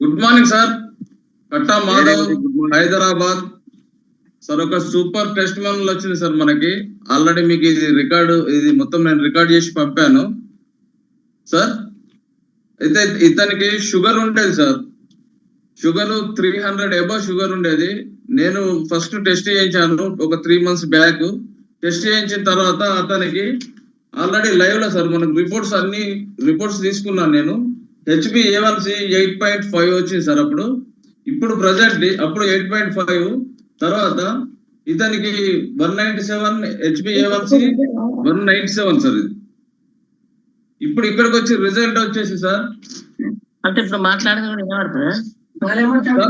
Good morning sir Katta Madhav. Hyderabad sir ఒక super testimonial వచ్చింది sir మనకి. Already మీకు ఇది రికార్డు ఇది మొత్తం నేను రికార్డ్ చేసి పంపాను. సార్ అయితే ఇతనికి షుగర్ ఉండేది sir sugar three hundred above sugar ఉండేది. నేను ఫస్ట్ టెస్ట్ చేయించాను ఒక త్రీ మంత్స్ బ్యాక్ టెస్ట్ చేయించిన తర్వాత అతనికి ఆల్రెడీ లైవ్లో సార్ మనకు రిపోర్ట్స్ అన్ని రిపోర్ట్స్ తీసుకున్నాను నేను. HB A one C eight point five వచ్చింది సార్ అప్పుడు. ఇప్పుడు ప్రజెంట్ అప్పుడు ఎయిట్ పాయింట్ ఫైవ్ తర్వాత ఇతనికి one ninety seven HB A one C one ninety seven sir ఇది. ఇప్పుడు ఇక్కడికి వచ్చి రిజల్ట్ వచ్చేసి సార్. అంటే ఇప్పుడు మాట్లాడేది కూడా వినబడుతుందా?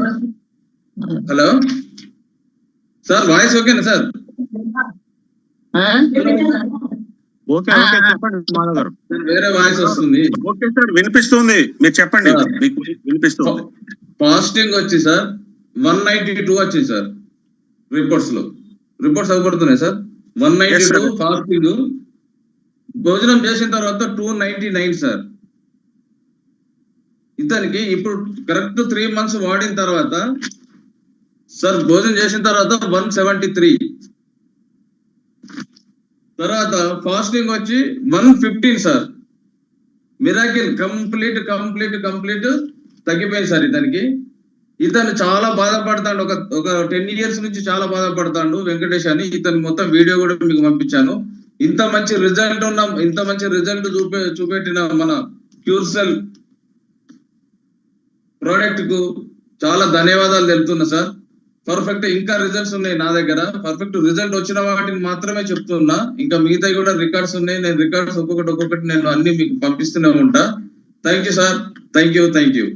హలో? సార్ వాయిస్ ఓకేనా సార్? Okay okay. చెప్పండి మాధవ్ గారు వేరే వాయిస్ వస్తుంది. ఓకే సార్ వినిపిస్తుంది. మీరు చెప్పండి. మీకు వినిపిస్తుంది. ఫాస్టింగ్ వచ్చి సార్. వన్ నైన్టీ టూ వచ్చింది సార్. రిపోర్ట్స్లో. Reports అవపడుతున్నాయి sir. One ninety two. Fasting భోజనం చేసిన తర్వాత టూ నైన్టీ నైన్ సార్. ఇతనికి ఇప్పుడు కరెక్ట్ త్రీ మంత్స్ వాడిన తర్వాత సార్ భోజనం చేసిన తర్వాత వన్ సెవెంటీ త్రీ. తర్వాత ఫాస్టింగ్ వచ్చి one fifteen sir. Miracle complete complete complete తగ్గిపోయింది సార్ ఇతనికి. ఇతను చాలా బాధపడతాడు. ఒక ఒక టెన్ ఇయర్స్ నుంచి చాలా బాధపడతాడు వెంకటేష్ అని. ఇతను మొత్తం వీడియో కూడా మీకు పంపించాను. ఇంత మంచి రిజల్ట్ ఉన్న ఇంత మంచి రిజల్ట్ చూపే చూపెట్టిన మన క్యూర్సెల్ ప్రోడక్ట్కు చాలా ధన్యవాదాలు తెలుపుతున్నా సార్. పర్ఫెక్ట్ ఇంకా రిజల్ట్స్ ఉన్నాయి నా దగ్గర. పర్ఫెక్ట్ రిజల్ట్ వచ్చిన వాటిని మాత్రమే చెప్తున్నా. ఇంకా మిగతా కూడా రికార్డ్స్ ఉన్నాయి. నేను రికార్డ్స్ ఒక్కొక్కటి ఒక్కొక్కటి నేను అన్ని మీకు పంపిస్తూనే ఉంటా. Thank you sir thank you thank you